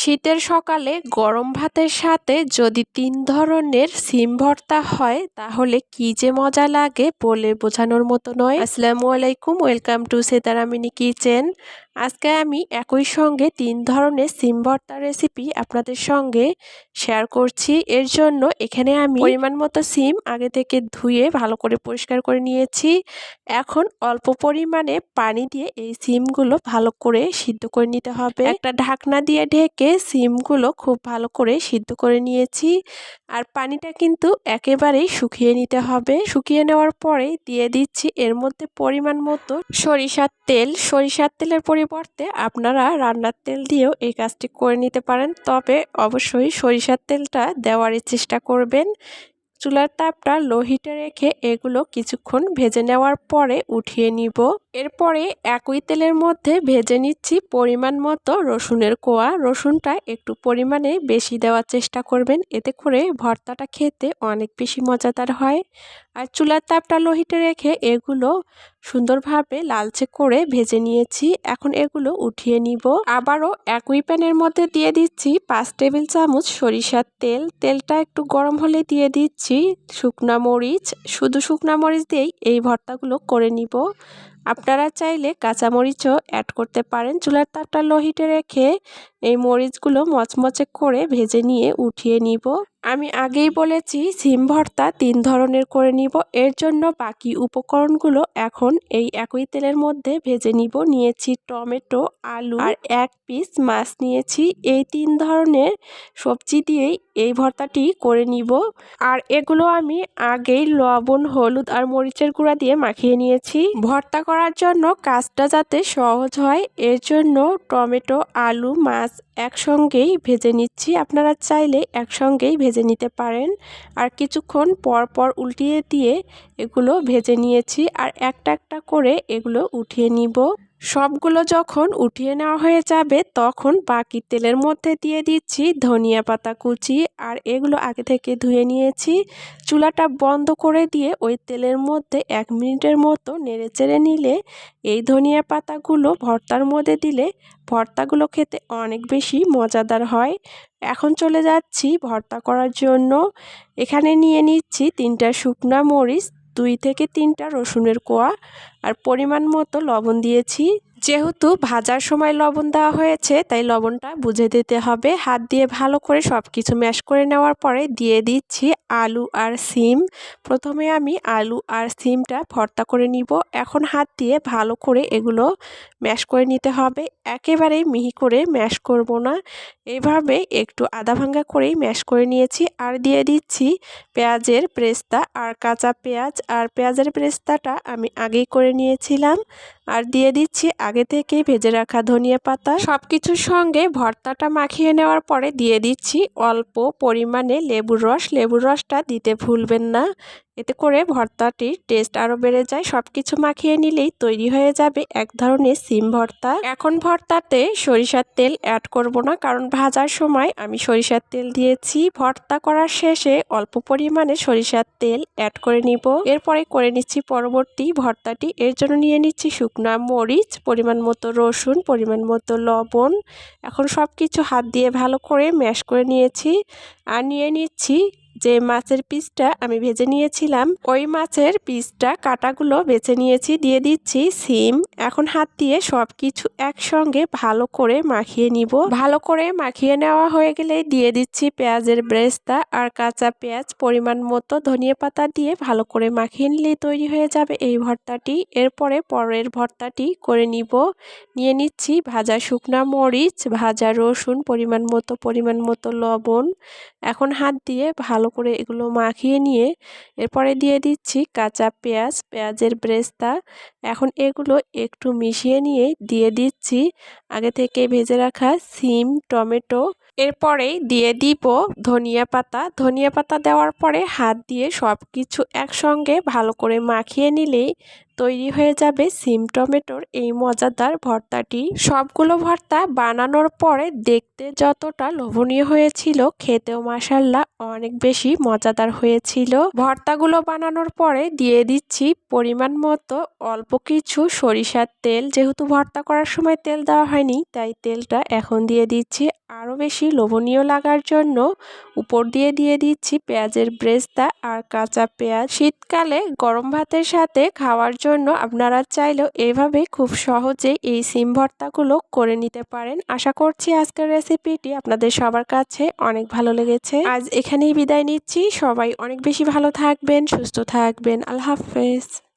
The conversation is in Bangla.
শীতের সকালে গরম ভাতের সাথে যদি তিন ধরনের সিম ভর্তা হয়, তাহলে কি যে মজা লাগে বলে বোঝানোর মতো নয়। আসসালামু আলাইকুম, ওয়েলকাম টু সেতারামিনি কিচেন। আজকে আমি একই সঙ্গে তিন ধরনের সিম ভর্তা রেসিপি আপনাদের সঙ্গে শেয়ার করছি। এর জন্য এখানে আমি পরিমাণ মতো সিম আগে থেকে ধুয়ে ভালো করে পরিষ্কার করে নিয়েছি। এখন অল্প পরিমাণে পানি দিয়ে এই সিমগুলো ভালো করে সিদ্ধ করে নিতে হবে। একটা ঢাকনা দিয়ে ঢেকে সিমগুলো খুব ভালো করে সিদ্ধ করে নিয়েছি। আর পানিটা কিন্তু একেবারেই শুকিয়ে নিতে হবে। শুকিয়ে নেওয়ার পরে দিয়ে দিচ্ছি এর মধ্যে পরিমাণ মতো সরিষার তেল। সরিষার তেলের পরিবর্তে আপনারা রান্নার তেল দিয়েও এই কাজটি করে নিতে পারেন। তবে অবশ্যই সরিষার তেলটা দেওয়ারই চেষ্টা করবেন। চুলার তাপটা লো হিটে রেখে এগুলো কিছুক্ষণ ভেজে নেওয়ার পরে উঠিয়ে নিব। এরপরে একই তেলের মধ্যে ভেজে নিচ্ছি পরিমাণ মতো রসুনের কোয়া। রসুনটা একটু পরিমাণে বেশি দেওয়ার চেষ্টা করবেন। এতে করে ভর্তাটা খেতে অনেক বেশি মজাদার হয়। আর চুলার তাপটা লোহিতে রেখে এগুলো সুন্দরভাবে লালচে করে ভেজে নিয়েছি। এখন এগুলো উঠিয়ে নিব। আবারও একই প্যানের মধ্যে দিয়ে দিচ্ছি পাঁচ টেবিল চামচ সরিষার তেল। তেলটা একটু গরম হলে দিয়ে দিচ্ছি শুকনা মরিচ। শুধু শুকনা মরিচ দিয়েই এই ভর্তাগুলো করে নিব। আপনারা চাইলে কাঁচামরিচও অ্যাড করতে পারেন। চুলার তাপটা লোহিটে রেখে এই মরিচগুলো মচমচে করে ভেজে নিয়ে উঠিয়ে নিব। আমি আগেই বলেছি, সিম ভর্তা তিন ধরনের করে নিব। এর জন্য বাকি উপকরণগুলো এখন এই একই তেলের মধ্যে ভেজে নিব। নিয়েছি টমেটো, আলু আর এক পিস মাছ নিয়েছি। এই তিন ধরনের সবজি দিয়েই এই ভর্তাটি করে নিব। আর এগুলো আমি আগেই লবণ, হলুদ আর মরিচের গুঁড়া দিয়ে মাখিয়ে নিয়েছি। ভর্তা করার জন্য কাজটা যাতে সহজ হয়, এর জন্য টমেটো, আলু, মাছ একসঙ্গেই ভেজে নিচ্ছি। আপনারা চাইলে একসঙ্গেই ভেজে নিতে পারেন। আর কিছুক্ষণ পর পর উল্টিয়ে দিয়ে এগুলো ভেজে নিয়েছি। আর একটা একটা করে এগুলো উঠিয়ে নিব। সবগুলো যখন উঠিয়ে নেওয়া হয়ে যাবে, তখন বাকি তেলের মধ্যে দিয়ে দিচ্ছি ধনিয়া পাতা কুচি আর এগুলো আগে থেকে ধুয়ে নিয়েছি। চুলাটা বন্ধ করে দিয়ে ওই তেলের মধ্যে এক মিনিটের মতো নেড়ে চেড়ে নিলে এই ধনিয়া পাতাগুলো ভর্তার মধ্যে দিলে ভর্তাগুলো খেতে অনেক বেশি মজাদার হয়। এখন চলে যাচ্ছি ভর্তা করার জন্য। এখানে নিয়ে নিচ্ছি তিনটা শুকনা মরিচ, দুই থেকে তিনটা রসুনের কোয়া। আর পরিমাণ মতো লবণ দিয়েছি। যেহেতু ভাজার সময় লবণ দেওয়া হয়েছে, তাই লবণটা বুঝে দিতে হবে। হাত দিয়ে ভালো করে সব কিছু ম্যাশ করে নেওয়ার পরে দিয়ে দিচ্ছি আলু আর সিম। প্রথমে আমি আলু আর সিমটা ভর্তা করে নিব। এখন হাত দিয়ে ভালো করে এগুলো ম্যাশ করে নিতে হবে। একেবারেই মিহি করে ম্যাশ করব না। এভাবে একটু আধা ভাঙ্গা করেই ম্যাশ করে নিয়েছি। আর দিয়ে দিচ্ছি পেঁয়াজের প্রেস্তা আর কাঁচা পেঁয়াজ। আর পেঁয়াজের প্রেস্তাটা আমি আগেই করে নিয়েছিলাম। আর দিয়ে দিচ্ছি আগে থেকেই ভেজে রাখা ধনিয়া পাতা। সব কিছুর সঙ্গে ভর্তাটা মাখিয়ে নেওয়ার পরে দিয়ে দিচ্ছি অল্প পরিমাণে লেবুর রস। লেবুর রসটা দিতে ভুলবেন না। এতে করে ভর্তাটির টেস্ট আরও বেড়ে যায়। সব কিছু মাখিয়ে নিলেই তৈরি হয়ে যাবে এক ধরনের সিম ভর্তা। এখন ভর্তাতে সরিষার তেল অ্যাড করব না, কারণ ভাজার সময় আমি সরিষার তেল দিয়েছি। ভর্তা করার শেষে অল্প পরিমাণে সরিষার তেল অ্যাড করে নিব। এরপরে করে নিচ্ছি পরবর্তী ভর্তাটি। এর জন্য নিয়ে নিচ্ছি শুকনা মরিচ, পরিমাণ মতো রসুন, পরিমাণ মতো লবণ, এখন সব কিছু হাত দিয়ে ভালো করে ম্যাশ করে নিয়েছি। আর নিয়ে নিচ্ছি যে মাছের পিসটা আমি ভেজে নিয়েছিলাম, ওই মাছের পিসটা কাটাগুলো বেছে নিয়েছি, দিয়ে দিচ্ছি সিম। এখন হাত দিয়ে সব কিছু একসঙ্গে ভালো করে মাখিয়ে নিব। ভালো করে মাখিয়ে নেওয়া হয়ে গেলে দিয়ে দিচ্ছি পেঁয়াজের ব্রেস্তা আর কাঁচা পেঁয়াজ পরিমাণ মতো ধনিয়া পাতা দিয়ে ভালো করে মাখিয়ে নিলে তৈরি হয়ে যাবে এই ভর্তাটি। এরপরে পরের ভর্তাটি করে নিব। নিয়ে নিচ্ছি ভাজা শুকনা মরিচ, ভাজা রসুন, পরিমাণ মতো পরিমাণ মতো লবণ। এখন হাত দিয়ে ভালো করে এগুলো মাখিয়ে নিয়ে এরপরে দিয়ে দিচ্ছি কাঁচা পেঁয়াজ, পেঁয়াজের ব্রেস্তা। এখন এগুলো একটু মিশিয়ে নিয়ে দিয়ে দিচ্ছি আগে থেকে ভেজে রাখা সিম, টমেটো। এরপরেই দিয়ে দিব ধনিয়া পাতা। ধনিয়া পাতা দেওয়ার পরে হাত দিয়ে সব কিছু একসঙ্গে ভালো করে মাখিয়ে নিলেই তৈরি হয়ে যাবে সিম টমেটোর এই মজাদার ভর্তাটি। সবগুলো ভর্তা বানানোর পরে দেখতে যতটা লোভনীয় হয়েছিল, খেতেও মাসাল্লা অনেক বেশি মজাদার হয়েছিল। ভর্তাগুলো বানানোর পরে দিয়ে দিচ্ছি পরিমাণ মতো অল্প কিছু সরিষার তেল। যেহেতু ভর্তা করার সময় তেল দেওয়া হয়নি, তাই তেলটা এখন দিয়ে দিচ্ছি। আরও বেশি লোভনীয় লাগার জন্য উপর দিয়ে দিয়ে দিচ্ছি পেঁয়াজের ব্রেস্তা আর কাঁচা পেঁয়াজ। শীতকালে গরম ভাতের সাথে খাওয়ার জন্য আপনারা চাইলেও এভাবে খুব সহজে এই সিম ভর্তাগুলো করে নিতে পারেন। আশা করছি আজকের রেসিপিটি আপনাদের সবার কাছে অনেক ভালো লেগেছে। আজ এখানেই বিদায় নিচ্ছি। সবাই অনেক বেশি ভালো থাকবেন, সুস্থ থাকবেন। আল্লাহ হাফেজ।